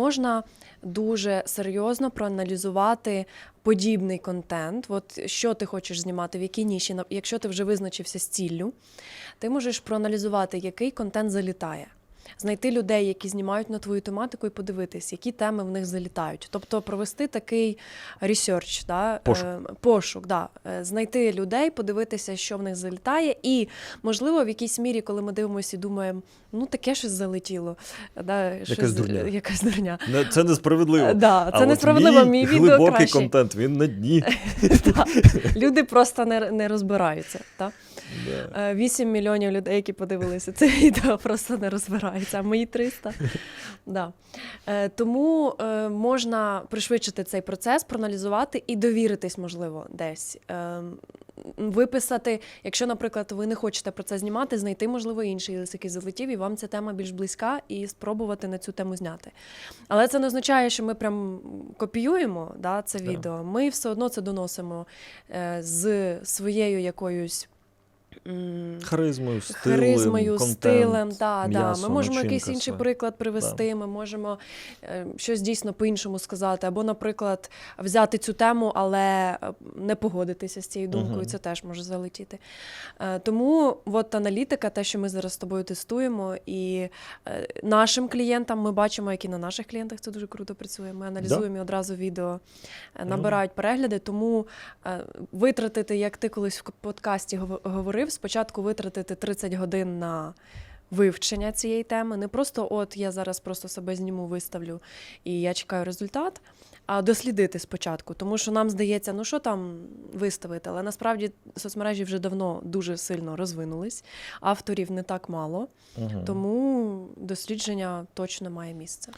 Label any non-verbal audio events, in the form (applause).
Можна дуже серйозно проаналізувати подібний контент. От що ти хочеш знімати, в якій ніші, якщо ти вже визначився з ціллю, ти можеш проаналізувати, який контент залітає. Знайти людей, які знімають на твою тематику, і подивитись, які теми в них залітають. Тобто провести такий ресерч, да, Пошук. е, пошук да, е, знайти людей, подивитися, що в них залітає, і можливо, в якійсь мірі, коли ми дивимося і думаємо, ну таке щось залетіло, да, щось, дурня. якась дурня. Не- Це несправедливо. Е, Да, а це от несправедливо. Мій Мій відео глибокий краще. контент, він на дні. (laughs) Люди просто не, не розбираються. Та? Е, 8 мільйонів людей, які подивилися це (laughs) відео, просто не розбираються, а мої 300. (laughs) Да. Е, Тому е, можна пришвидшити цей процес, проаналізувати і довіритись, можливо, десь. Е, Виписати, якщо, наприклад, ви не хочете про це знімати, знайти, можливо, інший лист, який залетів, і вам ця тема більш близька, і спробувати на цю тему зняти. Але це не означає, що ми прям копіюємо да, це відео. Ми все одно це доносимо е, з своєю якоюсь. Харизмою, стилем, Харизмою, контент, стилем, да, да. Ми можемо якийсь інший все. приклад привести. Ми можемо е, щось дійсно по-іншому сказати, або, наприклад, взяти цю тему, але е, не погодитися з цією думкою. Мгм. Це теж може залетіти. Е, тому от аналітика, те, що ми зараз з тобою тестуємо, і нашим клієнтам ми бачимо, які на наших клієнтах це дуже круто працює. Ми аналізуємо і одразу відео набирають перегляди. Тому витратити, як ти колись в подкасті гов- говорив, спочатку витратити 30 годин на вивчення цієї теми. Не просто от я зараз просто себе зніму, виставлю і я чекаю результат. А дослідити спочатку, тому що нам здається, ну що там виставити, але насправді соцмережі вже давно дуже сильно розвинулись, авторів не так мало, Мгм. тому дослідження точно має місце.